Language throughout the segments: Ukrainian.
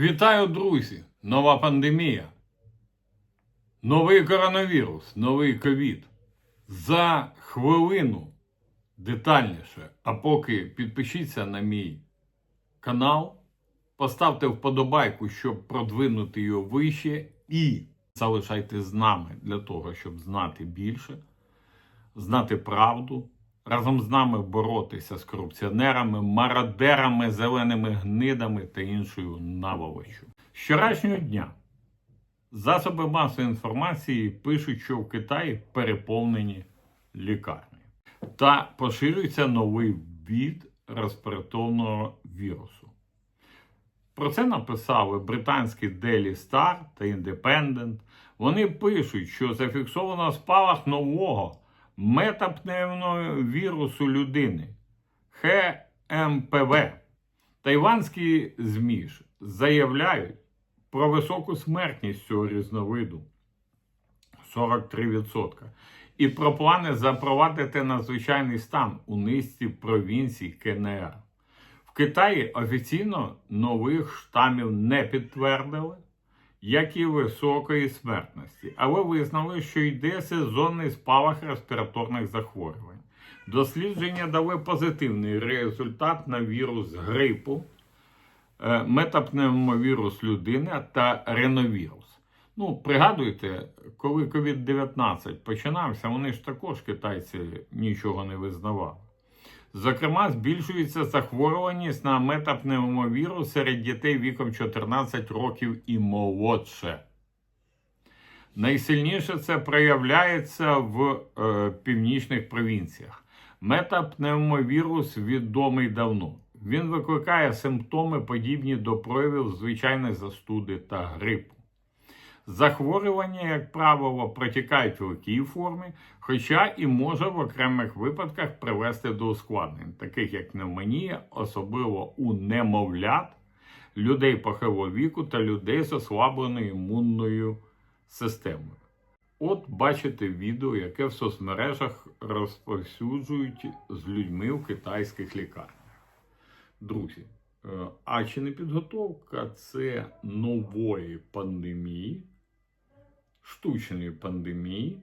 Вітаю, друзі! Нова пандемія. Новий коронавірус, новий ковід. За хвилину детальніше. А поки підпишіться на мій канал, поставте вподобайку, щоб продвинути його вище, і залишайтесь з нами для того, щоб знати більше, знати правду. Разом з нами боротися з корупціонерами, мародерами, зеленими гнидами та іншою наволочю. З вчорашнього дня засоби масової інформації пишуть, що в Китаї переповнені лікарні та поширюється новий від респіраторного вірусу. Про це написали британські Daily Star та Independent. Вони пишуть, що зафіксовано спалах нового метапневного вірусу людини ХМПВ. Тайванські ЗМІ заявляють про високу смертність цього різновиду 43%. І про плани запровадити надзвичайний стан у низці провінцій КНР. В Китаї офіційно нових штамів не підтвердили, як і високої смертності, але визнали, що йде сезонний спалах респіраторних захворювань. Дослідження дали позитивний результат на вірус грипу, е, метапневмовірус людини та реновірус. Ну, пригадуйте, коли COVID-19 починався, вони ж також китайці нічого не визнавали. Зокрема, збільшується захворюваність на метапневмовірус серед дітей віком 14 років і молодше. Найсильніше це проявляється в е, північних провінціях. Метапневмовірус відомий давно. Він викликає симптоми, подібні до проявів звичайної застуди та грипу. Захворювання, як правило, протікають в легкій формі, хоча і може в окремих випадках привести до ускладнень, таких як пневмонія, особливо у немовлят, людей похилого віку та людей з ослабленою імунною системою. От бачите відео, яке в соцмережах розповсюджують з людьми в китайських лікарнях. Друзі, е, а чи не підготовка це нової пандемії? Штучної пандемії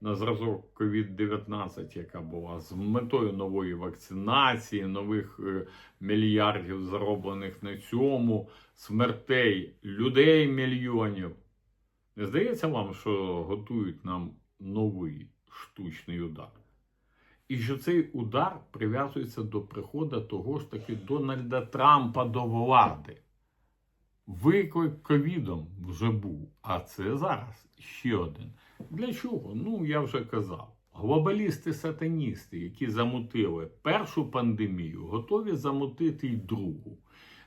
на зразок COVID-19, яка була з метою нової вакцинації, нових е, мільярдів зароблених на цьому, смертей людей мільйонів. Не здається вам, що готують нам новий штучний удар? І що цей удар прив'язується до приходу того ж таки Дональда Трампа до влади. Виклик ковідом вже був, а це зараз ще один. Для чого? Ну, я вже казав. Глобалісти-сатаністи, які замутили першу пандемію, готові замутити й другу.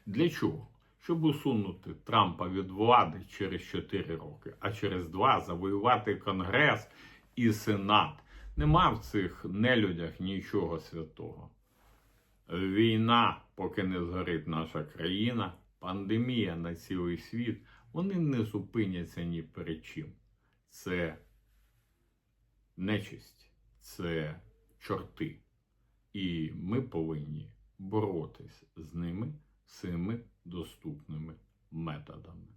Для чого? Щоб усунути Трампа від влади через 4 роки, а через 2 завоювати Конгрес і Сенат. Нема в цих нелюдях нічого святого. Війна, поки не згорить наша країна пандемія на цілий світ, вони не зупиняться ні перед чим. Це нечисть, це чорти. І ми повинні боротись з ними всіми доступними методами.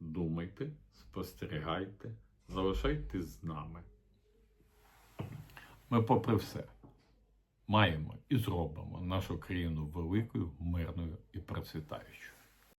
Думайте, спостерігайте, залишайтесь з нами. Ми, попри все, маємо і зробимо нашу країну великою, мирною і процвітаючою.